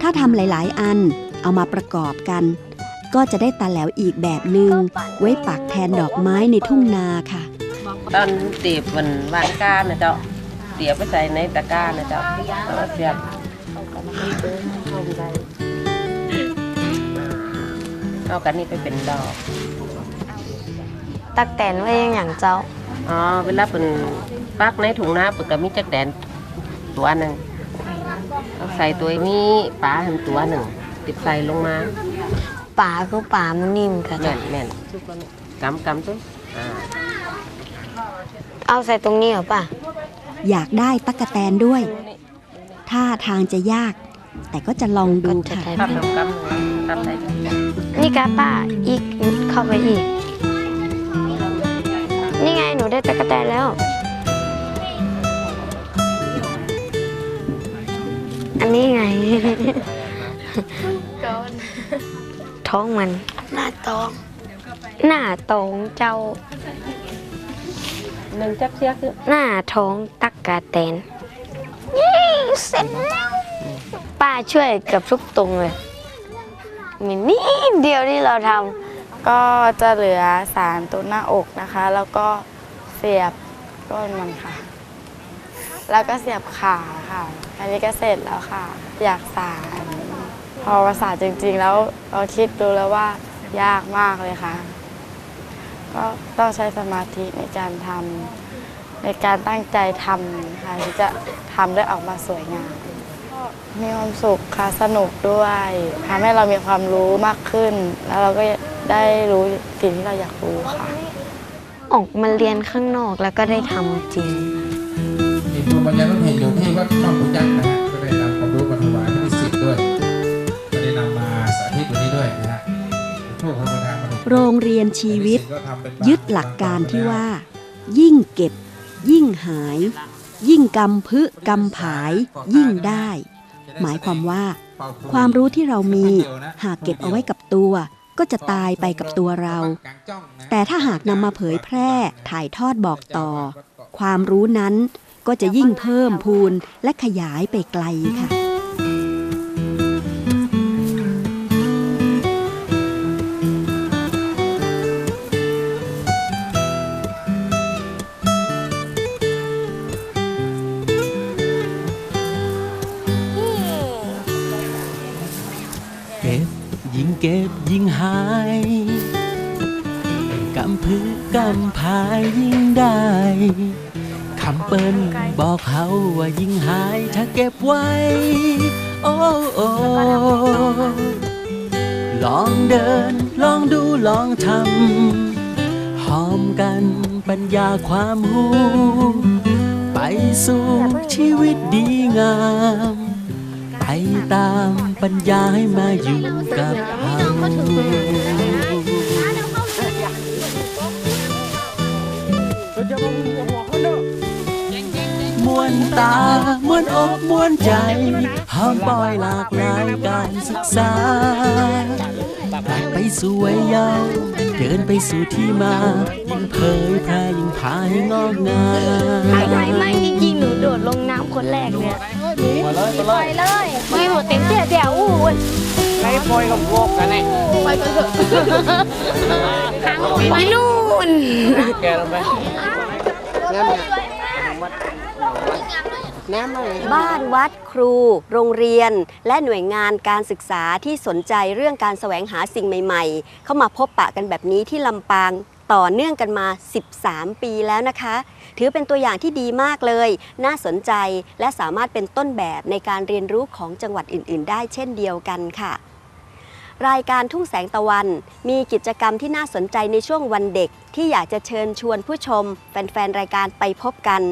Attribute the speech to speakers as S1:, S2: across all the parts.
S1: ถ้าทำหลาย ๆ อันเอามาประกอบกัน ก็จะได้ตาแหลวอีกแบบหนึ่งไว้ปักแทนดอกไม้ในทุ่งนาค่ะ
S2: ตอนตีบมันวางก้านนะเจ้าเตียบไปใส่ในตะกร้านะเจ้าแล้วก็เสียบเอากันนี่ไปเป็นดอก
S3: ตักแตนไว้ยังอย่างเจ้า
S2: อ๋อเวลาเป็น ปักในถุงน้ำเปิดก็มีจักแดนตัวหนึ่งเอาใส่ตัวนี้ปลาหันตัวหนึ่งติดใส่ลงมา
S3: ป่าก็ป่ามันนิ่มค่ะ
S2: แม่
S3: เจ้าน
S2: แม่นกำกำตัวอ่า
S3: เอาใส่ตรงนี้เหรอป่ะ
S1: อยากได้ตั๊กแตนด้วย ท่าทางจะยาก แต่ก็จะลองดูค่ะ
S2: ภาพกำกำใส่กัน
S3: นี่กาป้าอีกเข้าไปอีก นี่ไงหนูได้ตะกะแตนแล้ว นนี้ไงท้องมัน หน้าตองหน้าตองเจ้า
S2: หนึ่งจับเสียคือ
S3: หน้าท้องตักกะแตนยี่เสร็จแล้วป้าช่วยเกับทุกตรงเลยมีนิดเดียวที่เราท
S4: ก็จะเหลือสารตัวหน้าอกนะคะ แล้วก็เสียบก้นมันค่ะ แล้วก็เสียบขาค่ะ อันนี้ก็เสร็จแล้วค่ะ อยากสารพอภาษาจริงๆ แล้วเราคิดดูแล้วว่ายากมากเลยค่ะ ก็ต้องใช้สมาธิในการทำในการตั้งใจทำค่ะที่จะทำได้ออกมาสวยงามก็มีความสุขค่ะสนุกด้วยทำให้เรามีความรู้มากขึ้น แล้วเราก็ได้รู้สิ่งที่เราอยากรู้ค่ะ
S3: ออกมาเรียนข้างนอกแล้วก็ได้ทำจริง
S5: มีตัวปัญญาต้องเห็นอยู่ที่วัดช่องพุยักษ์นะฮะก็ได้นำความรู้มาถวายให้นิสิตด้วยก็ได้นำมาสาธิตวันนี้ด้วยนะฮะ
S1: โรงเรียนชีวิต ยึดหลักการที่ว่า ยิ่งเก็บ ยิ่งหาย ยิ่งกำพึกำผาย ยิ่งได้ หมายความว่า ความรู้ที่เรามี หากเก็บเอาไว้กับตัว ก็จะตายไปกับตัวเรา แต่ถ้าหากนำมาเผยแพร่ถ่ายทอดบอกต่อ ความรู้นั้น ก็จะยิ่งเพิ่มพูนและขยายไปไกลค่ะ
S6: เก็บยิ่งเก็บยิ่งหายกำพือกำพายยิ่งได้ คำเปิ้นบอกเขาว่ายิ่งหายถ้าเก็บไว้ โอ้โอ้ลองเดิน ลองดูลองทำหอมกันปัญญาความหูไปสู่ชีวิตดีงามไปตามปัญญาให้มาอยู่กับเรา ตามวนอกมวนใจห้ามปล่อยหลากหลายการศึกษาไปสู่วัยเยาว์เดินไปสู่ที่มา ยิ่งเผยแพร่ยิ่งพาให้งอกงาม
S3: ไม่ไม่ไม่จริงๆหนูโดดลงน้ำคนแรกเลยไปเลยไปเลยไม่หมดเต็มเสียเดี๋ยวอู้ย
S2: ไม่ปล่อยกับพวกกันเนี่ย
S3: ไปนู่น
S2: แกลงไปน้ำ น้ำอะไร
S1: บ้านวัดครู โรงเรียน และหน่วยงานการศึกษาที่สนใจเรื่องการแสวงหาสิ่งใหม่ ๆ เข้ามาพบปะกันแบบนี้ที่ลำปางต่อเนื่องกันมา 13 ปีแล้วนะคะ ถือเป็นตัวอย่างที่ดีมากเลย น่าสนใจและสามารถเป็นต้นแบบในการเรียนรู้ของจังหวัดอื่น ๆ ได้เช่นเดียวกันค่ะ รายการทุ่งแสงตะวัน มีกิจกรรมที่น่าสนใจในช่วงวันเด็ก ที่อยากจะเชิญชวนผู้ชม แฟนๆ รายการไปพบกัน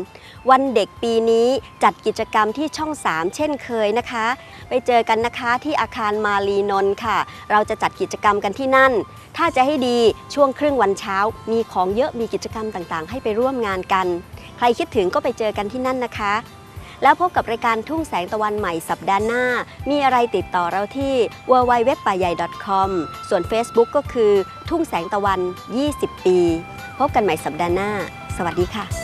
S1: วันเด็กปีนี้จัดกิจกรรมที่ช่อง 3 เช่นเคยนะคะ ไปเจอกันนะคะที่อาคารมารีนนท์ค่ะ เราจะจัดกิจกรรมกันที่นั่น ถ้าจะให้ดีช่วงครึ่งวันเช้า มีของเยอะมีกิจกรรมต่างๆ ให้ไปร่วมงานกัน ใครคิดถึงก็ไปเจอกันที่นั่นนะคะ แล้วพบกับรายการทุ่งแสงตะวันใหม่สัปดาห์หน้า มีอะไรติดต่อเราที่ www ป่าใหญ่ .com ส่วน Facebook ก็คือทุ่งแสงตะวัน 20 ปี พบกันใหม่สัปดาห์หน้า สวัสดีค่ะ